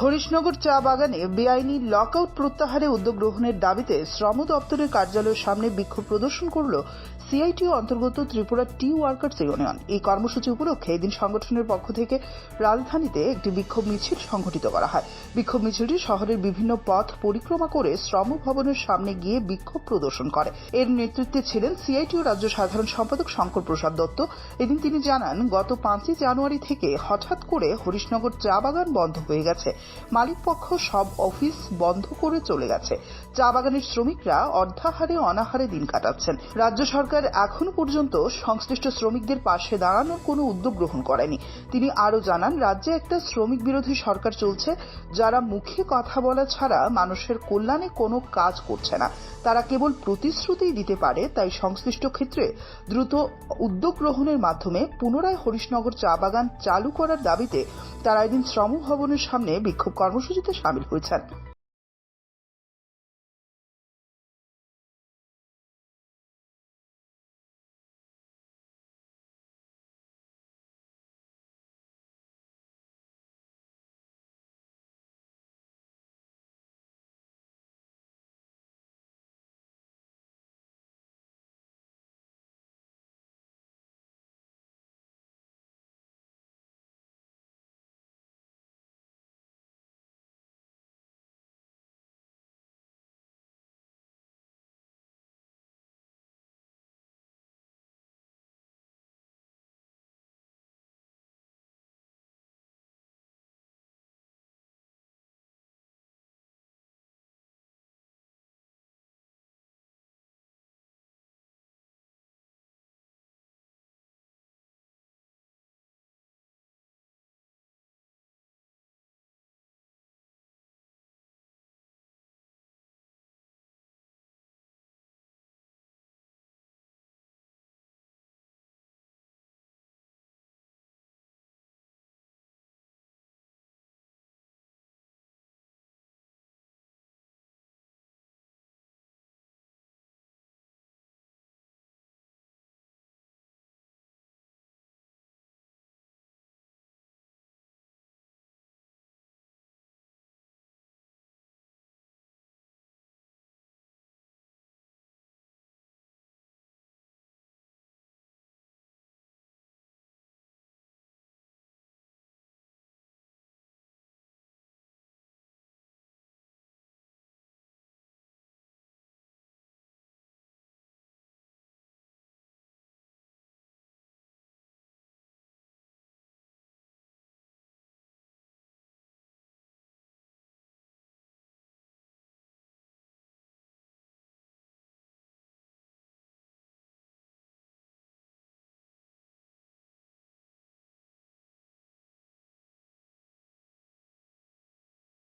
হরিশনগর চা বাগানে বেআইনি লকআউট প্রত্যাহারে উদ্যোগ গ্রহণের দাবিতে শ্রম দপ্তরের কার্যালয়ের সামনে বিক্ষোভ প্রদর্শন করল সিআইটিও অন্তর্গত ত্রিপুরা টি ওয়ার্কার্স ইউনিয়ন। এই কর্মসূচি উপলক্ষে এদিন সংগঠনের পক্ষ থেকে রাজধানীতে একটি বিক্ষোভ মিছিল সংঘটিত করা হয়। বিক্ষোভ মিছিলটি শহরের বিভিন্ন পথ পরিক্রমা করে শ্রম ভবনের সামনে গিয়ে বিক্ষোভ প্রদর্শন করে। এর নেতৃত্বে ছিলেন সিআইটিও রাজ্য সাধারণ সম্পাদক শঙ্কর প্রসাদ দত্ত। এদিন তিনি জানান, গত পাঁচই জানুয়ারি থেকে হঠাৎ করে হরিশনগর চা বাগান বন্ধ হয়ে গেছে। মালিক পক্ষ সব অফিস বন্ধ করে চলে গেছে। চা বাগানের শ্রমিকরা অর্ধাহারে অনাহারে দিন কাটাচ্ছেন। রাজ্য সরকার এখন পর্যন্ত সংশ্লিষ্ট শ্রমিকদের পাশে দাঁড়ানোর কোনো উদ্যোগ গ্রহণ করেনি। তিনি আরও জানান, রাজ্যে একটা শ্রমিক বিরোধী সরকার চলছে, যারা মুখে কথা বলা ছাড়া মানুষের কল্যাণে কোনো কাজ করছে না। তারা কেবল প্রতিশ্রুতিই দিতে পারে, তাই সংশ্লিষ্ট ক্ষেত্রে দ্রুত উদ্যোগ গ্রহণের মাধ্যমে পুনরায় হরিশনগর চা বাগান চালু করার দাবিতে তারা এদিন শ্রম ভবনের সামনে বিক্ষোভ কর্মসূচিতে সামিল হয়েছেন।